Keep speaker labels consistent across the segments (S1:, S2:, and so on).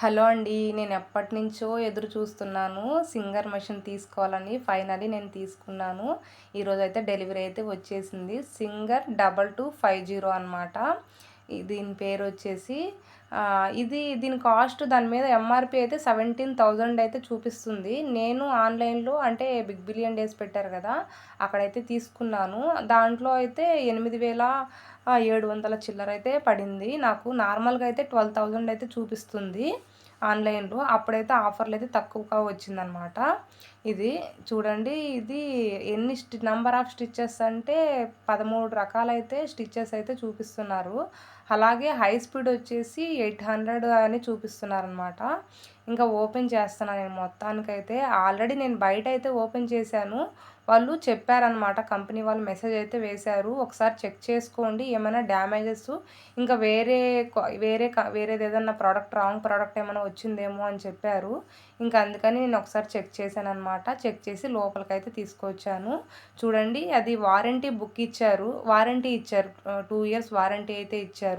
S1: Hello అండి నేను ఎప్పటి నుంచో ఎదురు చూస్తున్నాను. సింగర్ మెషిన్ తీసుకోవాలని ఫైనలీ నేను తీసుకున్నాను. ఈరోజు అయితే డెలివరీ అయితే వచ్చేసింది. Singer double two five zero అనమాట దీని పేరు వచ్చేసి ఇది దీని కాస్ట్ దాని మీద ఎంఆర్పి అయితే సెవెంటీన్ థౌజండ్ అయితే చూపిస్తుంది. నేను ఆన్లైన్లో అంటే బిగ్ బిలియన్ డేస్ పెట్టారు కదా అక్కడైతే తీసుకున్నాను. దాంట్లో అయితే ఎనిమిది వేల ఏడు వందల చిల్లర అయితే పడింది. నాకు నార్మల్గా అయితే ట్వెల్వ్ థౌజండ్ అయితే చూపిస్తుంది ఆన్లైన్లో. అప్పుడైతే ఆఫర్లు అయితే తక్కువగా వచ్చిందనమాట. ఇది చూడండి ఇది ఎన్ని స్టి నెంబర్ ఆఫ్ స్టిచ్చెస్ అంటే పదమూడు రకాలైతే స్టిచ్చెస్ అయితే చూపిస్తున్నారు. అలాగే హై స్పీడ్ వచ్చేసి ఎయిట్ హండ్రెడ్ అని చూపిస్తున్నారనమాట ఇంకా ఓపెన్ చేస్తున్నాను నేను మొత్తానికైతే. ఆల్రెడీ నేను బయట అయితే ఓపెన్ చేశాను. వాళ్ళు చెప్పారనమాట కంపెనీ వాళ్ళు మెసేజ్ అయితే వేశారు. ఒకసారి చెక్ చేసుకోండి. ఏమైనా డ్యామేజెస్ ఇంకా వేరే వేరే వేరేది ఏదన్నా ప్రోడక్ట్ రాంగ్ ప్రోడక్ట్ ఏమైనా వచ్చిందేమో అని చెప్పారు. ఇంకా అందుకని నేను ఒకసారి చెక్ చేశాను అనమాట చెక్ చేసి లోపలికైతే తీసుకొచ్చాను. చూడండి అది వారంటీ బుక్ ఇచ్చారు. వారంటీ ఇచ్చారు. టూ ఇయర్స్ వారంటీ అయితే ఇచ్చారు.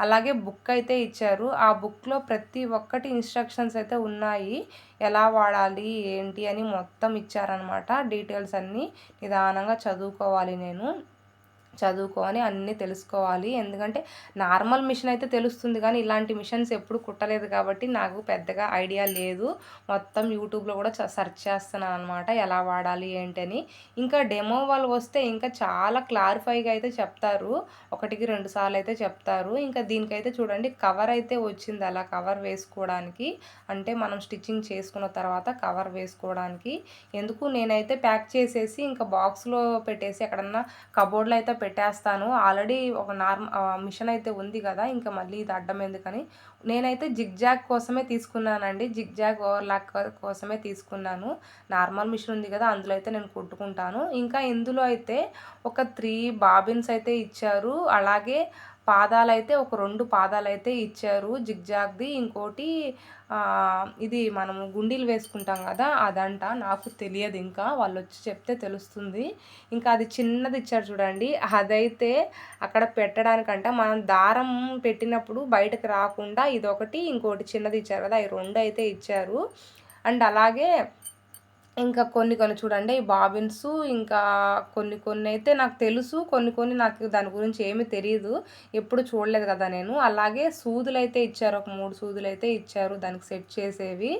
S1: అలాగే బుక్ అయితే ఇచ్చారు. ఆ బుక్లో ప్రతి ఒక్కటి ఇన్స్ట్రక్షన్స్ అయితే ఉన్నాయి. ఎలా వాడాలి ఏంటి అని మొత్తం ఇచ్చారనమాట డీటెయిల్స్ అన్నీ నిదానంగా చదువుకోవాలి నేను. చదువుకొని అన్నీ తెలుసుకోవాలి. ఎందుకంటే నార్మల్ మిషన్ అయితే తెలుస్తుంది కానీ ఇలాంటి మిషన్స్ ఎప్పుడు కుట్టలేదు కాబట్టి నాకు పెద్దగా ఐడియా లేదు. మొత్తం యూట్యూబ్లో కూడా సెర్చ్ చేస్తున్నాను అనమాట ఎలా వాడాలి ఏంటని. ఇంకా డెమో వాళ్ళు వస్తే ఇంకా చాలా క్లారిఫైగా అయితే చెప్తారు. ఒకటికి రెండు సార్లు అయితే చెప్తారు. ఇంకా దీనికైతే చూడండి కవర్ అయితే వచ్చింది అలా కవర్ వేసుకోవడానికి. అంటే మనం స్టిచ్చింగ్ చేసుకున్న తర్వాత కవర్ వేసుకోవడానికి. ఎందుకు? నేనైతే ప్యాక్ చేసేసి ఇంకా బాక్స్లో పెట్టేసి ఎక్కడన్నా కబోర్డ్లో అయితే పెట్టేస్తాను. ఆల్రెడీ ఒక నార్మల్ మిషన్ అయితే ఉంది కదా ఇంకా మళ్ళీ ఇది అడ్డం ఎందుకని. నేనైతే జిగ్జాగ్ కోసమే తీసుకున్నానండి. జిగ్జాగ్ ఓవర్లాక్ కోసమే తీసుకున్నాను. నార్మల్ మిషన్ ఉంది కదా అందులో అయితే నేను కుట్టుకుంటాను. ఇంకా ఇందులో అయితే ఒక త్రీ బాబిన్స్ అయితే ఇచ్చారు. అలాగే పాదాలైతే ఒక రెండు పాదాలైతే ఇచ్చారు. జిగ్జాగ్ది ఇంకోటి ఇది మనం గుండీలు వేసుకుంటాం కదా అదంట. నాకు తెలియదు ఇంకా. వాళ్ళు వచ్చి చెప్తే తెలుస్తుంది. ఇంకా అది చిన్నది ఇచ్చారు చూడండి. అదైతే అక్కడ పెట్టడానికంట. మనం దారం పెట్టినప్పుడు బయటకు రాకుండా ఇదొకటి ఇంకోటి చిన్నది ఇచ్చారు కదా ఈ రెండు అయితే ఇచ్చారు. అండ్ అలాగే ఇంకా కొన్ని కొన్ని చూడండి ఈ బాబిన్స్ ఇంకా కొన్ని కొన్ని అయితే నాకు తెలుసు కొన్ని కొన్ని నాకు దాని గురించి ఏమీ తెలియదు ఎప్పుడు చూడలేదు కదా నేను. అలాగే సూదులు అయితే ఇచ్చారు ఒక మూడు సూదులు అయితే ఇచ్చారు దానికి సెట్ చేసేవి.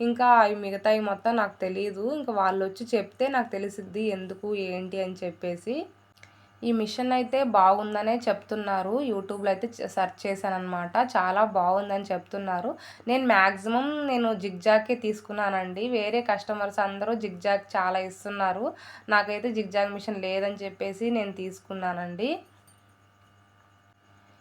S1: ఇంకా అవి మిగతాయి మొత్తం నాకు తెలియదు ఇంకా వాళ్ళు వచ్చి చెప్తే నాకు తెలిసిద్ది ఎందుకు ఏంటి అని చెప్పేసి. ఈ మిషన్ అయితే బాగుందనే చెప్తున్నారు. యూట్యూబ్లో అయితే సెర్చ్ చేశాను అనమాట చాలా బాగుందని చెప్తున్నారు. నేను మ్యాక్సిమం నేను జిగ్జాగ్కే తీసుకున్నానండి. వేరే కస్టమర్స్ అందరూ జిగ్జాగ్ చాలా ఇస్తున్నారు. నాకైతే జిగ్జాగ్ మిషన్ లేదని చెప్పేసి నేను తీసుకున్నానండి.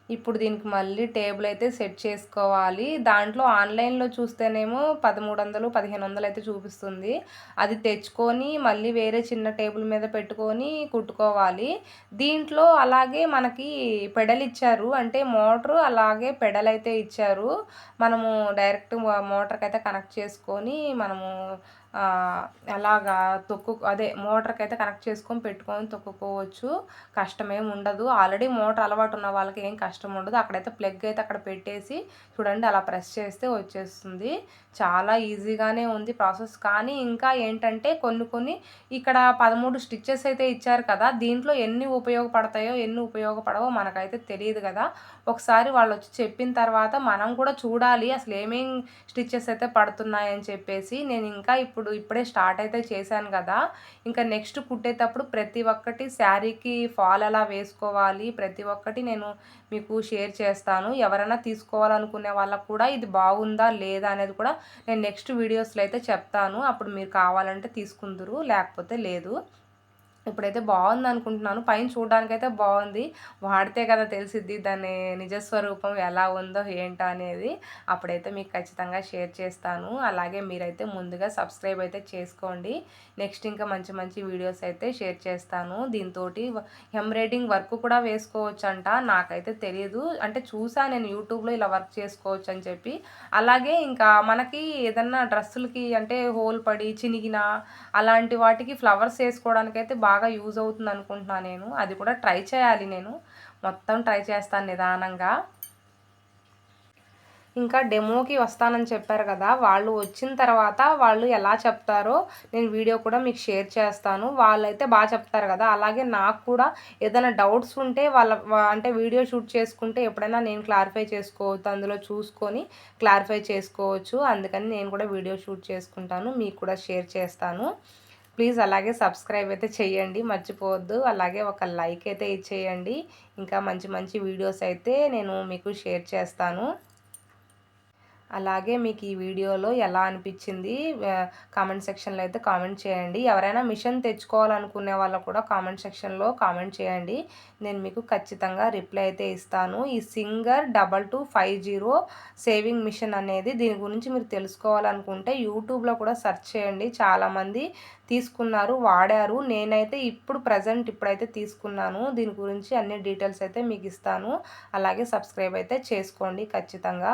S1: ఇప్పుడు దీనికి మళ్ళీ టేబుల్ అయితే సెట్ చేసుకోవాలి. దాంట్లో ఆన్లైన్లో చూస్తేనేమో పదమూడు వందలు పదిహేను వందలు అయితే చూపిస్తుంది. అది తెచ్చుకొని మళ్ళీ వేరే చిన్న టేబుల్ మీద పెట్టుకొని కుట్టుకోవాలి. దీంట్లో అలాగే మనకి పెడలు ఇచ్చారు. అంటే మోటరు అలాగే పెడల్ అయితే ఇచ్చారు. మనము డైరెక్ట్ మోటార్కి అయితే కనెక్ట్ చేసుకొని మనము అలాగా తొక్కు అదే మోటార్కి అయితే కనెక్ట్ చేసుకొని పెట్టుకొని తొక్కుకోవచ్చు. కష్టమేం ఉండదు. ఆల్రెడీ మోటార్ అలవాటు ఉన్న వాళ్ళకి ఏం కష్టం ఉండదు. అక్కడైతే ప్లగ్ అయితే అక్కడ పెట్టేసి చూడండి అలా ప్రెస్ చేస్తే వచ్చేస్తుంది. చాలా ఈజీగానే ఉంది ప్రాసెస్. కానీ ఇంకా ఏంటంటే కొన్ని కొన్ని ఇక్కడ పదమూడు స్టిచ్చెస్ అయితే ఇచ్చారు కదా దీంట్లో ఎన్ని ఉపయోగపడతాయో ఎన్ని ఉపయోగపడవో మనకైతే తెలియదు కదా. ఒకసారి వాళ్ళు వచ్చి చెప్పిన తర్వాత మనం కూడా చూడాలి అసలు ఏమేం స్టిచ్చెస్ అయితే పడుతున్నాయని చెప్పేసి. నేను ఇంకా ఇప్పుడు ఇప్పుడు ఇప్పుడే స్టార్ట్ అయితే చేశాను కదా. ఇంకా నెక్స్ట్ కుట్టేటప్పుడు ప్రతి ఒక్కటి శారీకి ఫాల్ అలా వేసుకోవాలి. ప్రతి ఒక్కటి నేను మీకు షేర్ చేస్తాను. ఎవరైనా తీసుకోవాలనుకునే వాళ్ళకు కూడా ఇది బాగుందా లేదా అనేది కూడా నేను నెక్స్ట్ వీడియోస్లో అయితే చెప్తాను. అప్పుడు మీరు కావాలంటే తీసుకుందరు లేకపోతే లేదు. ఇప్పుడైతే బాగుంది అనుకుంటున్నాను. పైన చూడడానికైతే బాగుంది. వాడితే కదా తెలిసిద్ది దాని నిజస్వరూపం ఎలా ఉందో ఏంటో అనేది. అప్పుడైతే మీకు ఖచ్చితంగా షేర్ చేస్తాను. అలాగే మీరైతే ముందుగా సబ్స్క్రైబ్ అయితే చేసుకోండి. నెక్స్ట్ ఇంకా మంచి మంచి వీడియోస్ అయితే షేర్ చేస్తాను. దీంతో ఎంబ్రాయిడింగ్ వర్క్ కూడా వేసుకోవచ్చు అంట నాకైతే తెలియదు అంటే చూసా నేను యూట్యూబ్లో ఇలా వర్క్ చేసుకోవచ్చు అని చెప్పి. అలాగే ఇంకా మనకి ఏదన్నా డ్రెస్సులకి అంటే హోల్ పడి చినిగిన అలాంటి వాటికి ఫ్లవర్స్ వేసుకోవడానికి అయితే బాగా బాగా యూజ్ అవుతుంది అనుకుంటున్నాను నేను. అది కూడా ట్రై చేయాలి నేను. మొత్తం ట్రై చేస్తాను నిదానంగా. ఇంకా డెమోకి వస్తానని చెప్పారు కదా వాళ్ళు వచ్చిన తర్వాత వాళ్ళు ఎలా చెప్తారో నేను వీడియో కూడా మీకు షేర్ చేస్తాను. వాళ్ళైతే బాగా చెప్తారు కదా అలాగే నాకు కూడా ఏదైనా డౌట్స్ ఉంటే వాళ్ళ అంటే వీడియో షూట్ చేసుకుంటే ఎప్పుడైనా నేను క్లారిఫై చేసుకోవచ్చు అందులో చూసుకొని క్లారిఫై చేసుకోవచ్చు. అందుకని నేను కూడా వీడియో షూట్ చేసుకుంటాను మీకు కూడా షేర్ చేస్తాను. ప్లీజ్ అలాగే సబ్స్క్రైబ్ అయితే చేయండి మర్చిపోవద్దు. అలాగే ఒక లైక్ అయితే ఇచ్చేయండి. ఇంకా మంచి మంచి వీడియోస్ అయితే నేను మీకు షేర్ చేస్తాను. అలాగే మీకు ఈ వీడియోలో ఎలా అనిపించింది కామెంట్ సెక్షన్లో అయితే కామెంట్ చేయండి. ఎవరైనా మిషన్ తెచ్చుకోవాలనుకునే వాళ్ళు కూడా కామెంట్ సెక్షన్లో కామెంట్ చేయండి. నేను మీకు ఖచ్చితంగా రిప్లై అయితే ఇస్తాను. ఈ Singer double two five zero sewing machine అనేది దీని గురించి మీరు తెలుసుకోవాలనుకుంటే యూట్యూబ్లో కూడా సెర్చ్ చేయండి. చాలామంది తీసుకున్నారు వాడారు. నేనైతే ఇప్పుడు ప్రజెంట్ ఇప్పుడైతే తీసుకున్నాను. దీని గురించి అన్ని డీటెయిల్స్ అయితే మీకు ఇస్తాను. అలాగే సబ్స్క్రైబ్ అయితే చేసుకోండి ఖచ్చితంగా.